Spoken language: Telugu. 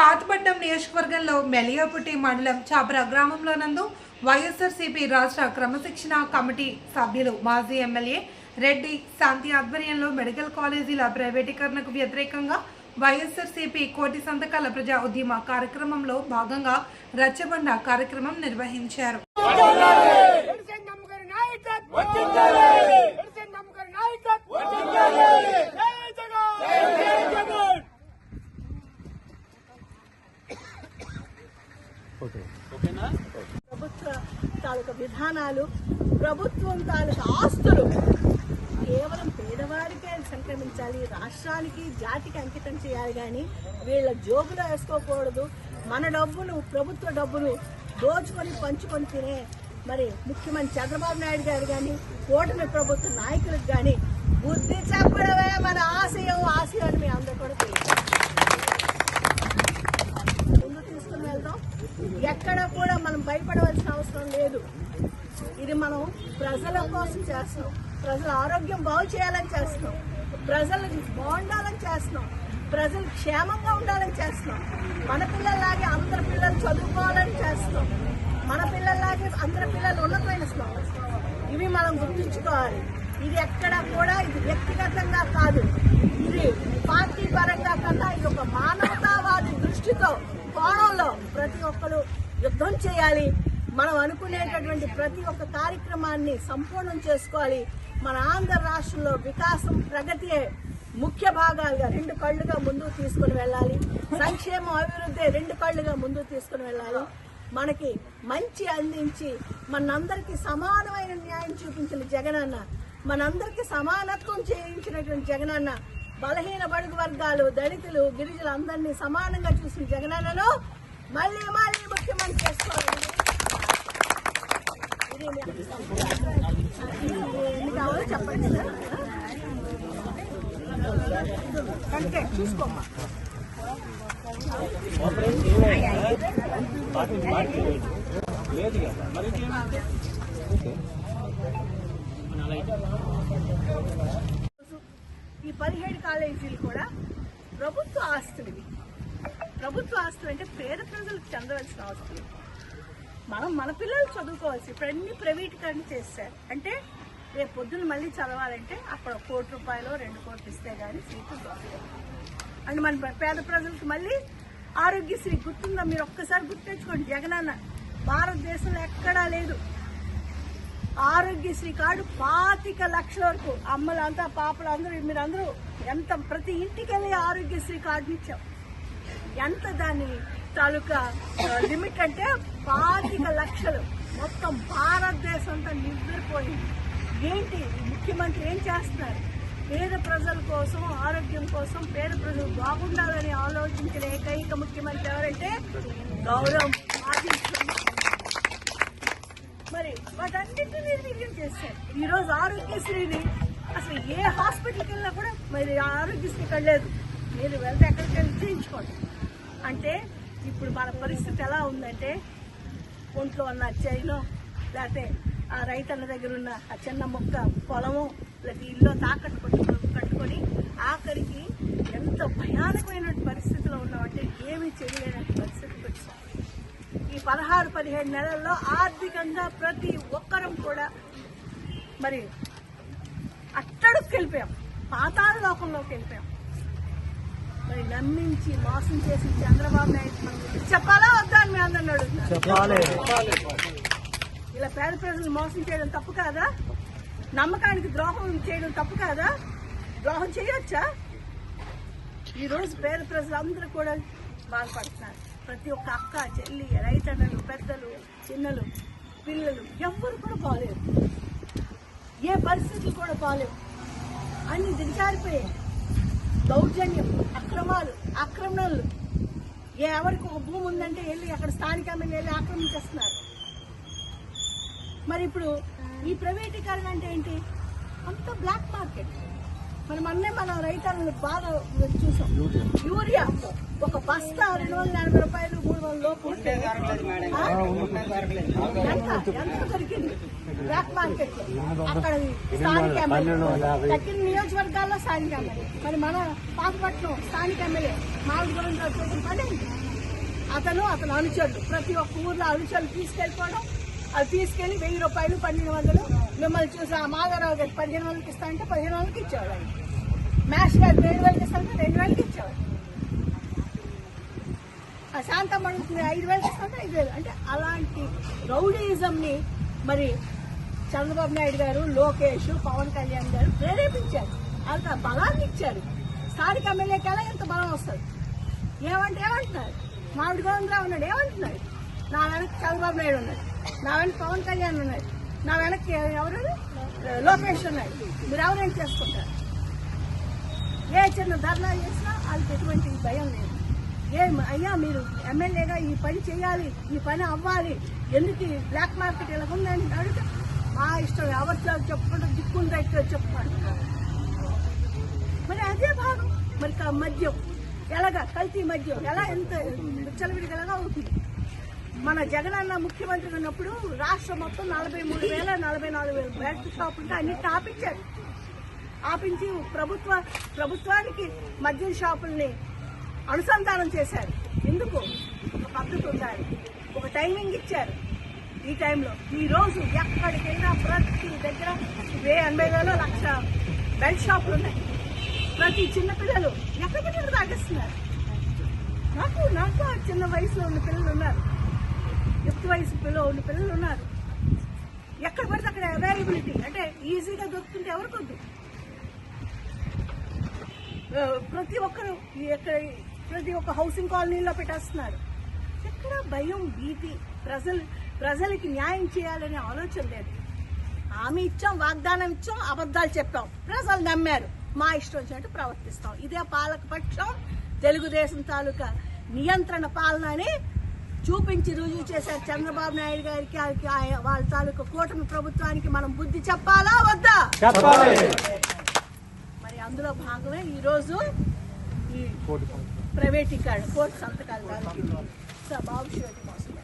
పాతపట్నం నియోజకవర్గంలో మెలియాపుట్టి మండలం చాపర గ్రామంలో నందు వైఎస్ఆర్సీపీ రాష్ట్ర క్రమశిక్షణ కమిటీ సభ్యులు మాజీ ఎమ్మెల్యే రెడ్డి శాంతి ఆధ్వర్యంలో మెడికల్ కాలేజీల ప్రైవేటీకరణకు వ్యతిరేకంగా వైఎస్ఆర్సీపీ కోటి సంతకాల ప్రజా ఉద్యమ కార్యక్రమంలో భాగంగా రచ్చబండ కార్యక్రమం నిర్వహించారు నాయకత్వం ప్రభుత్వ తాలూకా విధానాలు ప్రభుత్వం తాలూకా ఆస్తులు కేవలం పేదవారికే సంక్రమించాలి రాష్ట్రానికి జాతికి అంకితం చేయాలి కానీ వీళ్ళ జోబులో వేసుకోకూడదు. మన డబ్బును ప్రభుత్వ డబ్బును దోచుకొని పంచుకొని తినే మరి ముఖ్యమంత్రి చంద్రబాబు నాయుడు గారు కానీ కూటమి ప్రభుత్వ నాయకులకు కానీ బుద్ధి చెప్పడమే మన ఆశయం ఆశయాన్ని మీ అందరూ కూడా తెలుసు ముందు తీసుకుని వెళ్దాం ఎక్కడ కూడా మనం భయపడవలసిన అవసరం లేదు ఇది మనం ప్రజల కోసం చేస్తున్నాం. ప్రజల ఆరోగ్యం బాగు చేయాలని చేస్తున్నాం. ప్రజలు బాగుండాలని చేస్తున్నాం. ప్రజలు క్షేమంగా ఉండాలని చేస్తున్నాం. మన పిల్లల్లాగే అందరి పిల్లలు చదువుకోవాలని చేస్తున్నాం. మన పిల్లల్లాగే అందరి పిల్లలు ఉన్నతమైన ఇవి మనం గుర్తుంచుకోవాలి. ఇది ఎక్కడ కూడా ఇది వ్యక్తిగతంగా కాదు. ఇది పార్టీ పరంగా కన్నా ఇది ఒక మానవతావాది దృష్టితో కోణంలో ప్రతి ఒక్కరు యుద్ధం చేయాలి. మనం అనుకునేటటువంటి ప్రతి ఒక్క కార్యక్రమాన్ని సంపూర్ణం చేసుకోవాలి. మన ఆంధ్ర రాష్ట్రంలో వికాసం ప్రగతియే ముఖ్య భాగాలుగా రెండు కళ్ళుగా ముందుకు తీసుకుని వెళ్ళాలి. సంక్షేమం అభివృద్ధి రెండు కళ్ళుగా ముందుకు తీసుకుని వెళ్ళాలి. మనకి మంచి అందించి మనందరికీ సమానమైన న్యాయం చూపించిన జగనన్న మనందరికీ సమానత్వం చేయించినటువంటి జగనన్న బలహీన బడుగు వర్గాలు దళితులు గిరిజనులు అందరినీ సమానంగా చూసిన జగనన్నను మళ్ళీ మళ్ళీ ముఖ్యమంత్రి ఎన్ని కావాలో చెప్పండి చూసుకోమ్మా ఈ పదిహేడు కాలేజీలు కూడా ప్రభుత్వ ఆస్తులు ప్రభుత్వ ఆస్తులు అంటే పేద ప్రజలకు చెందవలసిన ఆస్తులు. మనం మన పిల్లలు చదువుకోవాల్సి ఇప్పుడు అన్ని ప్రైవేటీకరణ చేస్తారు అంటే రేపు పొద్దున్న మళ్ళీ చదవాలంటే అక్కడ కోటి రూపాయలు రెండు కోట్లు ఇస్తే కానీ సీట్లు దొరకవు. అండ్ మన పేద ప్రజలకు మళ్ళీ ఆరోగ్యశ్రీ గుర్తుందా? మీరు ఒక్కసారి గుర్తించుకోండి జగనన్న భారతదేశంలో ఎక్కడా లేదు. ఆరోగ్యశ్రీ కార్డు పాతిక లక్షల వరకు అమ్మలంతా పాపలు అందరూ మీరందరూ ఎంత ప్రతి ఇంటికి వెళ్ళి ఆరోగ్యశ్రీ కార్డుని ఇచ్చాం ఎంత దాన్ని తాలూకా లిమిట్ అంటే పాతిక లక్షలు. మొత్తం భారతదేశం అంతా నిద్రపోయింది ఏంటి? ముఖ్యమంత్రి ఏం చేస్తున్నారు? పేద ప్రజల కోసం ఆరోగ్యం కోసం పేద ప్రజలు బాగుండాలని ఆలోచించిన ఏకైక ముఖ్యమంత్రి ఎవరంటే గౌరవం ఆదిత్య మరి వాటన్నింటినీ నిర్వీర్యం చేశారు. ఈరోజు ఆరోగ్యశ్రీని అసలు ఏ హాస్పిటల్కి వెళ్ళినా కూడా మరి ఆరోగ్యశ్రీ కళ్ళలేదు మీరు వెళ్తే ఎక్కడికి వెళ్ళి చేయించుకోండి. అంటే ఇప్పుడు మన పరిస్థితి ఎలా ఉందంటే ఒంట్లో ఉన్న చేయిలో లేకపోతే ఆ రైతన్న దగ్గర ఉన్న ఆ చిన్న మొక్క పొలము లేకపోతే ఇల్లు తాకట్టు కట్టుకొని కట్టుకొని ఆఖరికి ఎంత భయానకమైన పరిస్థితిలో ఉన్నామంటే ఏమీ చేయలేని పరిస్థితికి వచ్చాం ఈ పదహారు పదిహేడు నెలల్లో ఆర్థికంగా ప్రతి ఒక్కరం కూడా మరి అట్టడుకు వెళ్ళిపోయాం పాతాళ లోకంలోకి వెళ్ళిపోయాం. మరి నమ్మించి మోసం చేసి చంద్రబాబు నాయుడు చెప్పాలా వద్దా అని మీ అందరిని అడుగుతున్నారు ఇలా పేద ప్రజలు మోసం చేయడం తప్పు కాదా? నమ్మకానికి ద్రోహం చేయడం తప్పు కాదా? ద్రోహం చేయొచ్చా? ఈ రోజు పేద ప్రజలందరూ కూడా బాధపడుతున్నారు. ప్రతి ఒక్క అక్క చెల్లి రైతన్నలు పెద్దలు చిన్నలు పిల్లలు ఎవ్వరు కూడా బాగాలేరు ఏ పరిస్థితులు కూడా బాగాలేవు అన్ని దిగజారిపోయాయి. దౌర్జన్యం. అక్రమాలు ఆక్రమణలు ఎవరికి ఒక భూమి ఉందంటే వెళ్ళి అక్కడ స్థానిక ఎమ్మెల్యే వెళ్ళి ఆక్రమించేస్తున్నారు. మరి ఇప్పుడు ఈ ప్రైవేటీకరణ అంటే ఏంటి? అంత బ్లాక్ మార్కెట్ మనం మొన్నే మన రైతులను బాగా చూసాం. యూరియా. ఒక బస్తా రెండు వందల ఎనభై రూపాయలు మూడు వందల లోపు దొరికింది? బ్లాక్ మార్కెట్ అక్కడ స్థానిక ఎమ్మెల్యే. తక్కిన నియోజకవర్గాల్లో స్థానిక ఎమ్మెల్యే. మరి మన పాతపట్నం స్థానిక ఎమ్మెల్యే మామిడిగూడెంలో చేసిన పని? అతను అతను అనుచరుడు. ప్రతి ఒక్క ఊర్లో అనుచరులు తీసుకెళ్ళిపోవడం. అది తీసుకెళ్ళి వెయ్యి రూపాయలు పన్నెండు వందలు. మిమ్మల్ని చూసి ఆ మాధవరావు గారు పదిహేను వందలకి ఇస్తా అంటే పదిహేను వందలకి ఇచ్చేవాడు. ఆయన మ్యాథ్స్ గారు రెండు వేలకి ఇస్తా అంటే రెండు వేలకి ఇచ్చేవాడు. శాంతం అడుగుతుంది ఐదు వేలు ఇస్తుంటే ఐదు వేలు అంటే అలాంటి రౌడీయిజంని మరి చంద్రబాబు నాయుడు గారు లోకేష్ పవన్ కళ్యాణ్ గారు ప్రేరేపించారు. అంత బలాన్ని ఇచ్చారు. స్థానిక ఎమ్మెల్యేకి ఎలా ఎంత బలం వస్తుంది? ఏమంటే ఏమంటున్నారు? మామిడి గోవిందరావు ఉన్నాడు ఏమంటున్నాడు? నా వెనక్కి చంద్రబాబు నాయుడు ఉన్నాడు నా వెనక పవన్ కళ్యాణ్ ఉన్నాడు నా వెనక ఎవరు? లోకేష్ ఉన్నాడు. మీరు ఎవరేం చేసుకుంటారు? ఏ చిన్న ధర్నా చేసినా వాళ్ళకి ఎటువంటి భయం లేదు. ఏం అయ్యా మీరు ఎమ్మెల్యేగా ఈ పని చేయాలి ఈ పని అవ్వాలి. ఎందుకు ఈ బ్లాక్ మార్కెట్ ఇలా ఉందని అడిగితే మా ఇష్టం ఎవరితో చెప్పుకుంటూ దిక్కుందా ఇక్కడ చెప్పుకుంటున్నారు మరి అదే భాగం. మరి మద్యం. ఎలాగా? కల్తీ మద్యం. ఎలా ఎంత విచ్చలవిడిగలగా అవుతుంది మన జగనన్న ముఖ్యమంత్రి ఉన్నప్పుడు రాష్ట్రం మొత్తం నలభై మూడు వేల నలభై నాలుగు వేల బెల్ట్ షాపులు అన్నిటి ఆపించారు ఆపించి ప్రభుత్వ ప్రభుత్వానికి మద్యం షాపుల్ని అనుసంధానం చేశారు. ఎందుకు? ఒక పద్ధతి ఉండాలి. ఒక టైమింగ్ ఇచ్చారు. ఈ టైంలో ఈ రోజు ఎక్కడికి వెళ్ళినా ప్రతి దగ్గర వే ఎనభై వేల లక్ష బెల్ట్ షాపులు ఉన్నాయి. ప్రతి చిన్న పిల్లలు ఎక్కడికి వెళ్ళి తాగిస్తున్నారు. నాకు నాకు ఆ చిన్న వయసులో ఉన్న పిల్లలు ఉన్నారు. యుక్త వయసు పిల్లలు ఉన్న పిల్లలు ఉన్నారు. ఎక్కడ పడితే అక్కడ అవైలబిలిటీ అంటే ఈజీగా దొరుకుతుంటే ఎవరికొద్దు? ప్రతి ఒక్కరు ఎక్కడ ప్రతి ఒక్క హౌసింగ్ కాలనీలో పెట్టేస్తున్నారు. ఎక్కడ భయం భీతి ప్రజలు ప్రజలకి న్యాయం చేయాలనే ఆలోచన లేదు. హామీ ఇచ్చాం వాగ్దానం ఇచ్చాం అబద్ధాలు చెప్పాం. ప్రజలు నమ్మారు. మా ఇష్టం వచ్చినట్టు ప్రవర్తిస్తాం. ఇదే పాలక పక్షం. తెలుగుదేశం తాలూకా నియంత్రణ పాలన అని చూపించి రుజువు చేశారు చంద్రబాబు నాయుడు గారికి వాళ్ళ తాలూకా కూటమి ప్రభుత్వానికి మనం బుద్ధి చెప్పాలా వద్దా? మరి అందులో భాగమే ఈరోజు ఈ ప్రైవేటీకరణ కోర్టు సంతకాలు దానికి బాబు శివటి కోసం.